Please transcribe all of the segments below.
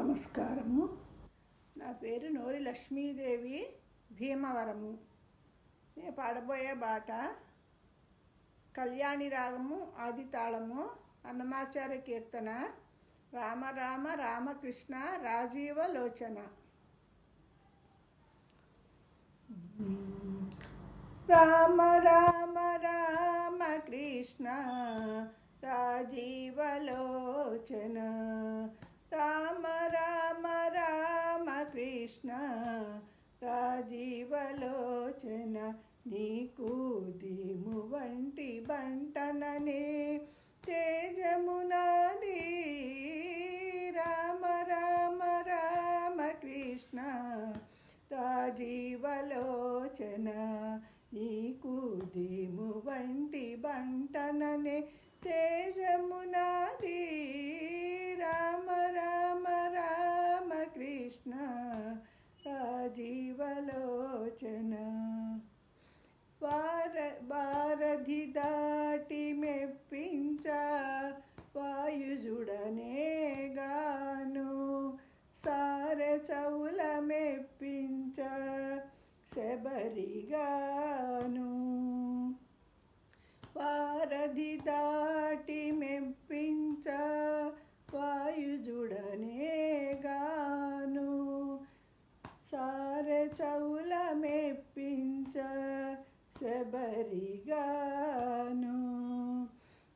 నమస్కారము. నా పేరు నోరి లక్ష్మీదేవి భీమవరము. నేను పాడబోయే బాట కళ్యాణి రాగము ఆది తాళము అన్నమాచార్య కీర్తన రామ రామ రామకృష్ణ రాజీవ లోచన. రామ రామ రామ కృష్ణ రాజీవలోచన రామ రామ రామ కృష్ణ రాజీవలోచన నీకు దిము వంటి బంటననే. తేజమునాది రామ రామ రామ కృష్ణ రాజీవలోచన నీకు దిము వంటి బంటననే. తేజమునాది రామ రామ రామ కృష్ణ రాజీవలోచన వార వారధి దాటి మెప్పించ వాయుజుడనే గాను సార చౌల మెప్పించ శబరిగాను వారధి దాటి మెప్పించ వాయుజుడనేగాను. సార చౌల మెప్పించ శబరిగాను.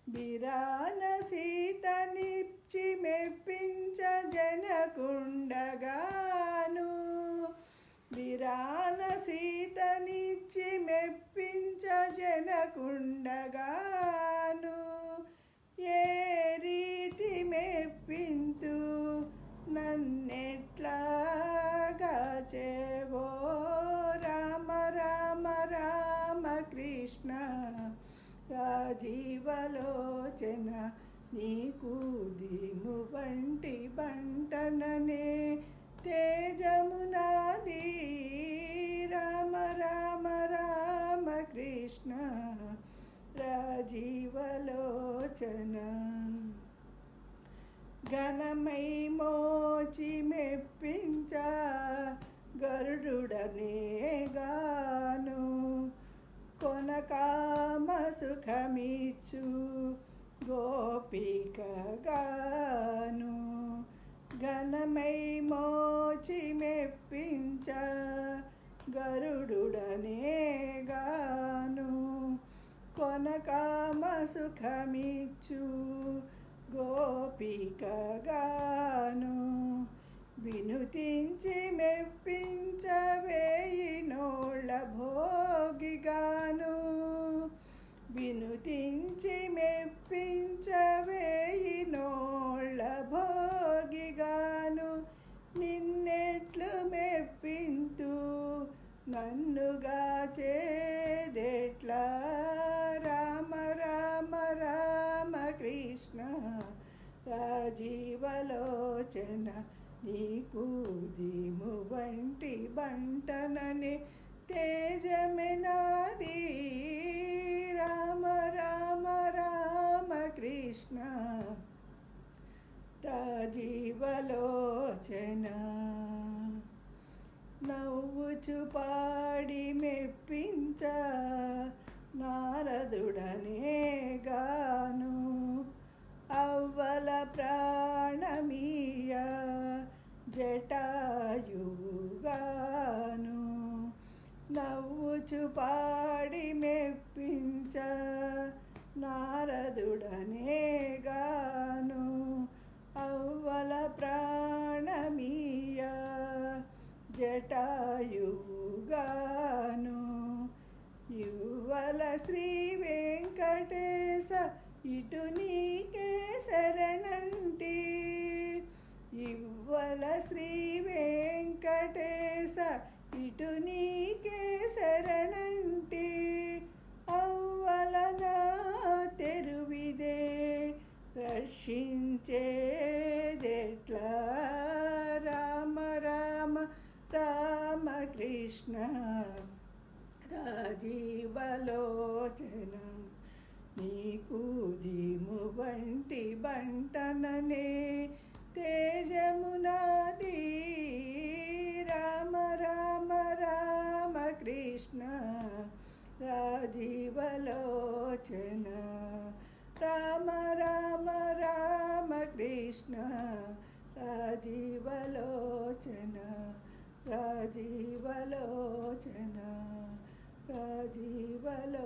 బిరాన సీతనిచ్చి మెప్పించ జనకుండగాను. బిరాన సీతనిచ్చి మెప్పించ జనకుండగా చేవో రామ రామ రామ కృష్ణ రాజీవలోచన నీకు దిము వంటి బంటననే తేజమునాది రామ రామ రామ కృష్ణ రాజీవలోచన ఘనమై మోచి మెప్పించా గరుడుడనే గాను కొనకామ సుఖమిచ్చు గోపికగాను. ఘనమై మోచి మెప్పించ గరుడుడనే గాను కొనకామ సుఖమిచ్చు గోపికగాను. వినుతించి మెప్పించవేయినోళ్ళ భోగిగాను. వినుతించి మెప్పించవేయినోళ్ళ భోగిగాను. నిన్నెట్లు మెప్పింతు నన్నుగా చేదెట్లా? రామ రామ రామ కృష్ణ రాజీవలోచన నీకు దిము వంటి బంటనని తేజమెనాది రామ రామ రామ కృష్ణ రాజీవలోచన. నవ్వుచు పాడి మెప్పించ నారదుడనే గాను. అవ్వల ప్రాణమీ నవ్వుచు పాడి మెప్పించ నారదుడనే గాను అవ్వల ప్రాణమీయ జటాయుగాను యువల శ్రీ వెంకటేశ ఇటు నీకే శరణంటి. ఇవ్వల శ్రీ వెంకటేశ ఇటు నీకే రక్షించేదెట్లా రామ రామ రామ కృష్ణ రాజీవలోచన నీకు దిము వంటి బంటననే తేజమునాది రామ రామ రామ కృష్ణ రాజీవలోచన రామ రామ రామ కృష్ణ రాజీవలోచన రాజీవలోచన రాజీవలోచన